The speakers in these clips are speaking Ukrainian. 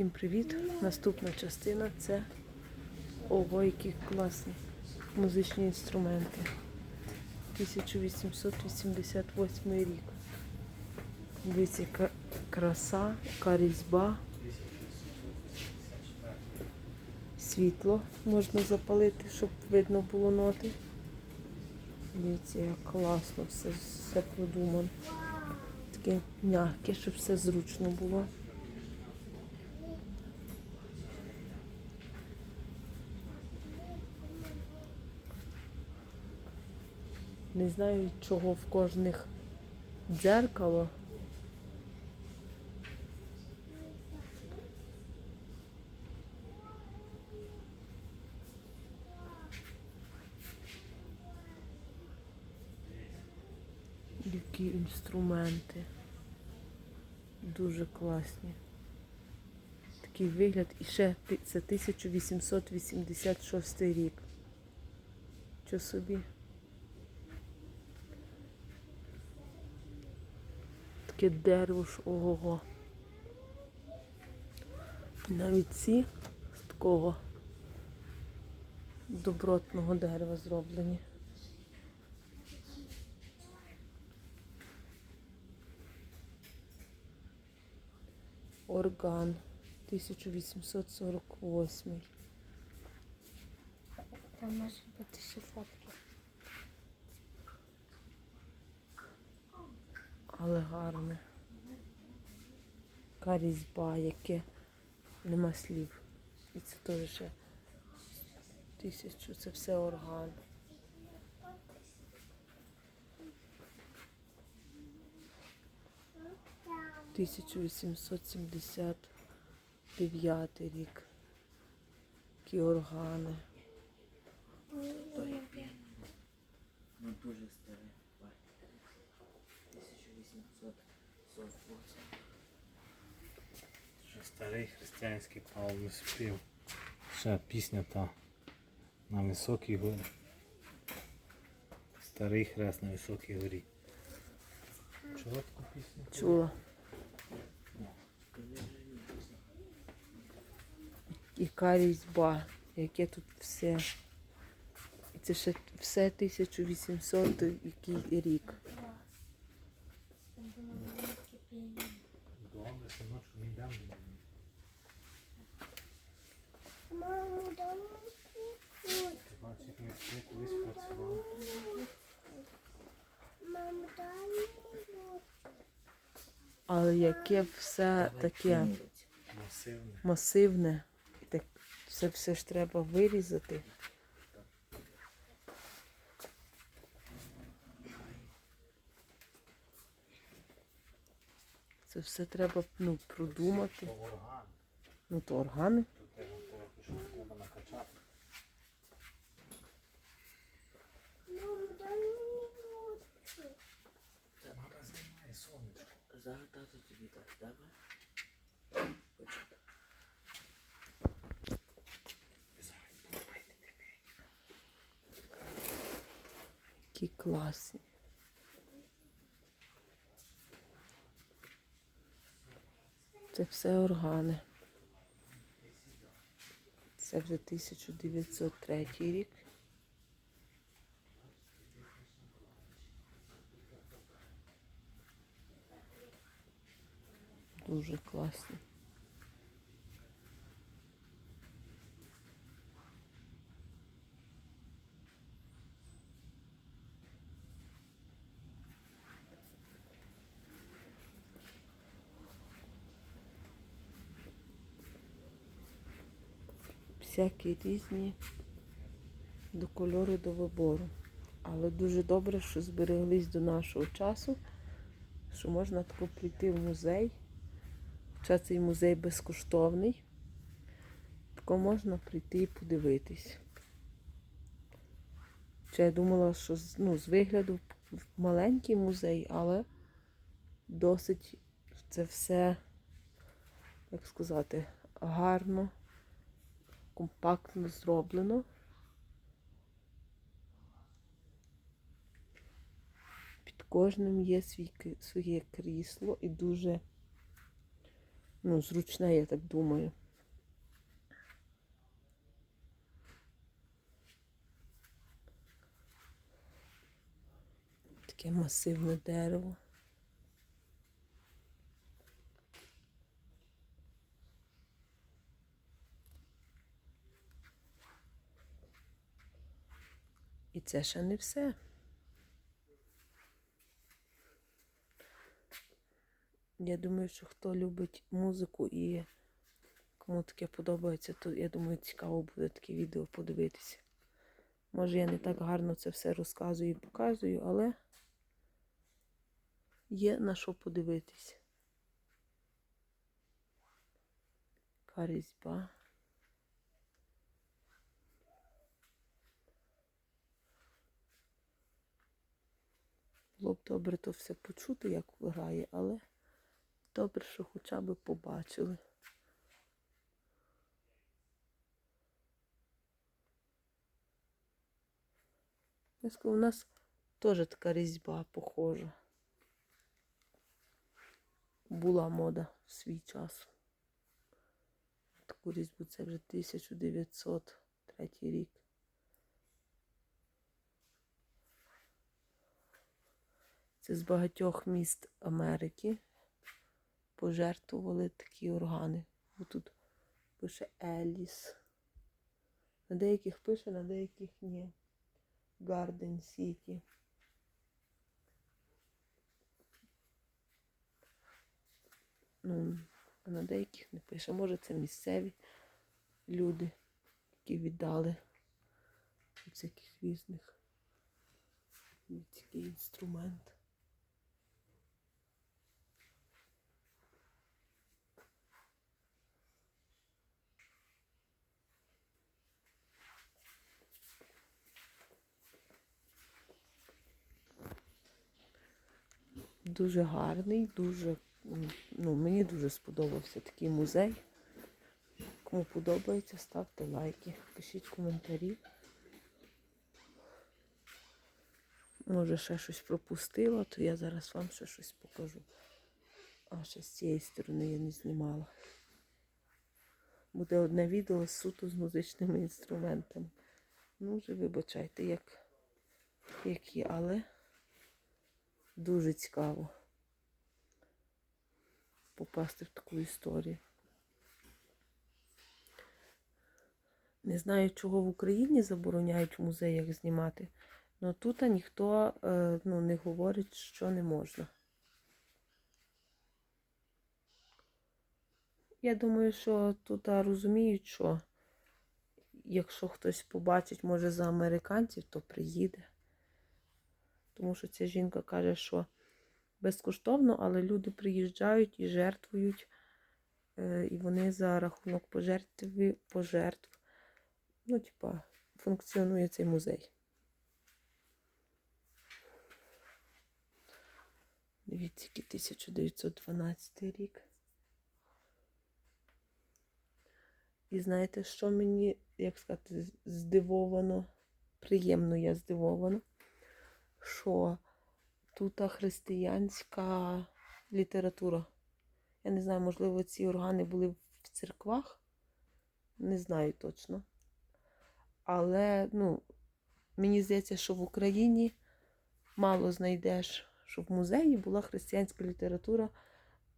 Всім привіт! Наступна частина це ого, класні музичні інструменти. 1888 рік. Дивіться, краса, яка різьба. Світло можна запалити, щоб видно було ноти. Дивіться, як класно все, все продумано. Таке м'яке, щоб все зручно було. Не знаю, чого в кожних дзеркало. Які інструменти. Дуже класні. Такий вигляд. І ще це 1886 рік. Що собі? Таке дерево ж ого. Навіть ці з такого добротного дерева зроблені. Орган 1848. Там може бути ще фотки. Але гарне. Яка різьба, яке нема слів. І це теж ще тисячу, це все орган. Тисячу вісімсот сімдесят дев'ятий рік. Які органи. Ну дуже старе. Бай. 1848. Ще старий християнський палм спів. Ще пісня та на високій горі. Старий хрест на високій горі. Чула таку пісню? Чула. Яка різьба, яке тут все. І це ще все 1800 який рік. Але яке все таке Масивне. Так це все ж треба вирізати. Це все треба ну, продумати. Ну то органи. Тут треба накачати. Тато тобі давай. Почекай. Які класні. Це все органи. Це вже 1903 рік. Дуже класні. всякі різні до кольору, до вибору. Але дуже добре, що збереглись до нашого часу, що можна тако прийти в музей. Хоча цей музей безкоштовний. Тако можна прийти і подивитись. Я думала, що ну, з вигляду маленький музей, але досить це все, як сказати, гарно компактно зроблено. Під кожним є свій, своє крісло і дуже Ну, зручне, я так думаю. Таке масивне дерево. І це ще не все. Я думаю, що хто любить музику і кому таке подобається, то я думаю, цікаво буде таке відео подивитися. Може, я не так гарно це все розказую і показую, але є на що подивитись. Яка різьба. Було б добре то все почути, як грає, але добре, що хоча б побачили. Я у нас теж така різьба похожа. Була мода в свій час. Таку різьбу це вже 1903 рік. Це з багатьох міст Америки пожертвували такі органи. Тут пише Еліс. На деяких пише, на деяких ні. Гарден Сіті. Ну, а на деяких не пише. Може це місцеві люди, які віддали від всяких різних такий інструмент. Дуже гарний, дуже, ну, мені дуже сподобався такий музей. Кому подобається, ставте лайки, пишіть коментарі. Може, ще щось пропустила, то я зараз вам ще щось покажу. А ще з цієї сторони я не знімала. Буде одне відео суто з музичними інструментами. Ну, вже вибачайте, як, які, але дуже цікаво попасти в таку історію. Не знаю, чого в Україні забороняють в музеях знімати, але тут ніхто е, ну, не говорить, що не можна. Я думаю, що тут розуміють, що якщо хтось побачить, може, за американців, то приїде. Тому що ця жінка каже, що безкоштовно, але люди приїжджають і жертвують, е, і вони за рахунок пожертв, пожертв, ну, типа, функціонує цей музей. Дивіться, який 1912 рік. І знаєте, що мені, як сказати, здивовано, приємно я здивована, що тут християнська література. Я не знаю, можливо, ці органи були в церквах, не знаю точно. Але, ну, мені здається, що в Україні мало знайдеш, щоб в музеї була християнська література,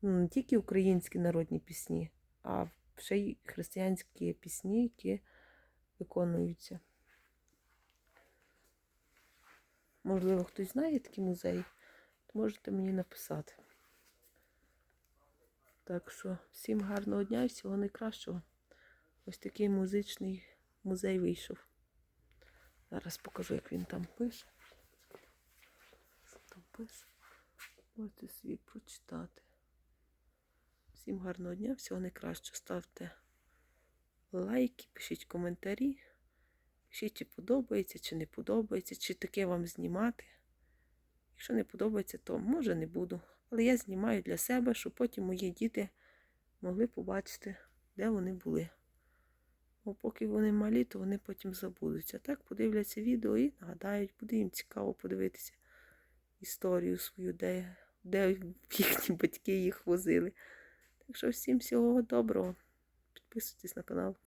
ну, не тільки українські народні пісні, а ще й християнські пісні, які виконуються. Можливо, хтось знає такий музей, то можете мені написати. Так що, всім гарного дня і всього найкращого. Ось такий музичний музей вийшов. Зараз покажу, як він там пише. Що там пише? Можете собі прочитати. Всім гарного дня, всього найкращого. Ставте лайки, пишіть коментарі. Пишіть, чи подобається, чи не подобається, чи таке вам знімати. Якщо не подобається, то може не буду. Але я знімаю для себе, щоб потім мої діти могли побачити, де вони були. Бо поки вони малі, то вони потім забудуться. Так подивляться відео і нагадають, буде їм цікаво подивитися історію свою, де, де їхні батьки їх возили. Так що всім всього доброго. Підписуйтесь на канал.